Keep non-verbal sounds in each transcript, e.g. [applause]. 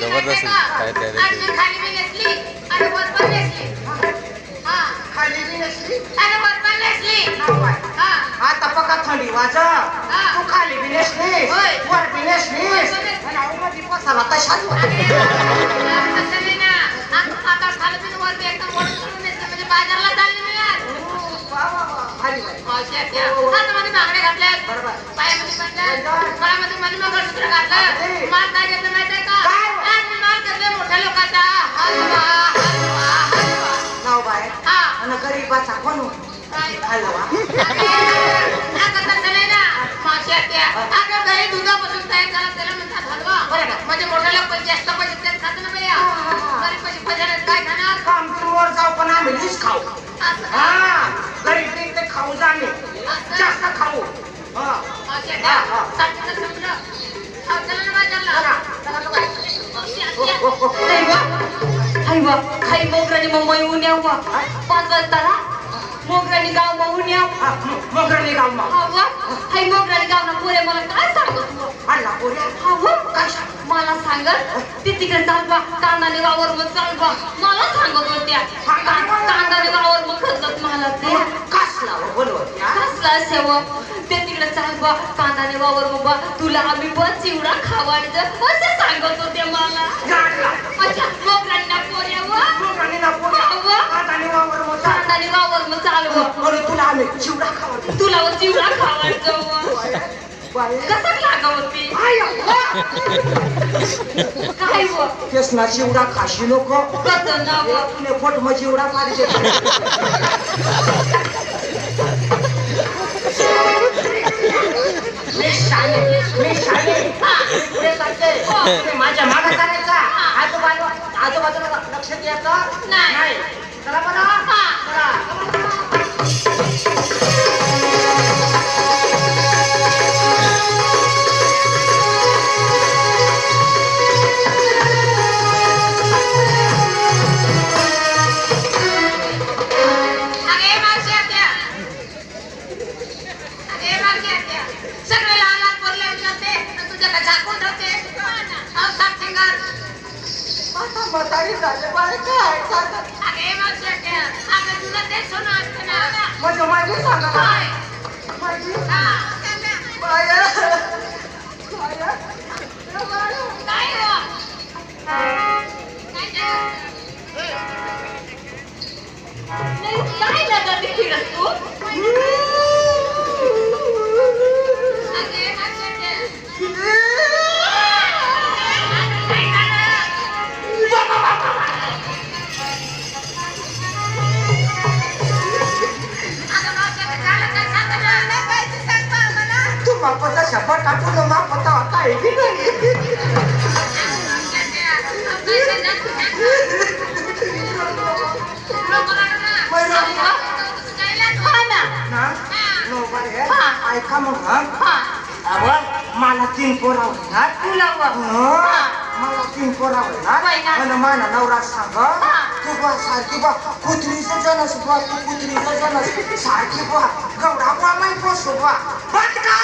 जबरदस्त काय आता पका थंडी तू खाली बी नेसलीस वर बी नेसलीस आणि अहो, मध्ये पसारा तशाच हातामध्ये बांगड्या. बरोबर. पायामध्ये गळ्यामध्ये मंगळसूत्र घातलं. माल काय घेतलं माहितीये का? माल घेतलाय मोठ्या लोकांचा. हलवा, हलवा, हलवा. नाव बाय हा. आणि गरीबाचा कोण? हलवा अगं तसं नाही ना. मावशी हाय खाऊ काही मोगराने मुंबई होऊन याव पाच वाजताला मोगराने गाव मग याव हा, म- गाव मग मोगराने गाव ना पुरे मला काय सांगत तू आणला काय सांग मला सांगत ते तिकडे चालवा कानाने गावावर चालवा मला सांगत होत्या सेव ते तिकडे चालवा कांदाने वावर बाबा तुला आम्ही पण चिवडा खावायचं असं सांगत होते मला. अच्छा मोगरांना पोऱ्यावर मगरने ना पोऱ्या. अव्वा. हाताने वावर मग चाल. कांदाने वावर मग चालवा. तुला आम्ही चिवडा खावा. तुला चिवडा खावायचं कसं अव्वा. काय ना चिवडा खाशी नको. कसं तुने पोट मग चिवडा पाहिजे [laughs] माझ्या मागे चालायचा. आजूबाजू आजूबाजूला लक्ष द्यायचं? नाही. चला बरं. चला. म्हातारी झाले बाय काय सांगा हा ना ना? नो बाय हा. ऐका मग मला तीन पोरा होणार. तुला? मला तीन पोरा होणार. आणि माझा नवरा सांग तू बा सारखी बा कुत्रीचं जनस बा तू कुत्रीचं जनस. सारखी बा गवडा बा मै पोसू बा. बंद कर!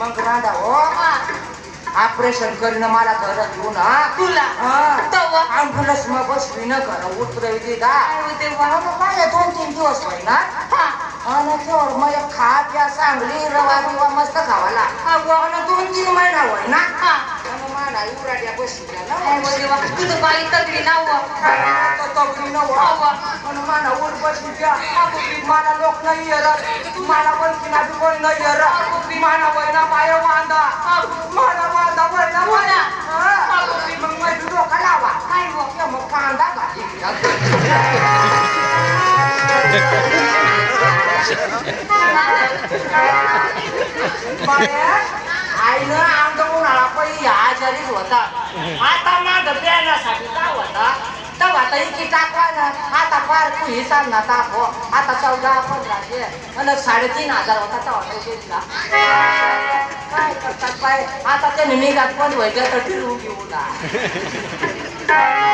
मग रांडा हो ऑपरेशन करणं मला गरज हो. ना तुला मग बसवी न कर उतरवली माझ्या दोन तीन दिवस होईना आणि तेवढं मग खा प्या चांगली रवा बिवा मस्त खावाला. दोन तीन महिना होईना हा आणि माझ्या म्हणा उराड्या बसल्या ना काय बोल देवा तुझं बाई तगडी नाव तो तगडी नव्हा. पण मला वर बसली त्या. मला लोक नाही येणार मला वळखीना बी कोण नाही येणार मला वयना पाय वांदा मला वांदा वयना वयना हा. मग माझी डोका लावा काय हो? या मग कांदा घाली आईनं आमचा उन्हाळा पै आजारीच होता. आता माझं प्यायण्यासाठी काय होता? तव आता इथे टाकवा आता फार तू हिसाब ना टाको आता चौदा पंधराशे आणि साडेतीन हजार होता तर तो घेतला. काय करतात पाय आता ते निघात पण व्हायचं तर घेऊ ना. [laughs]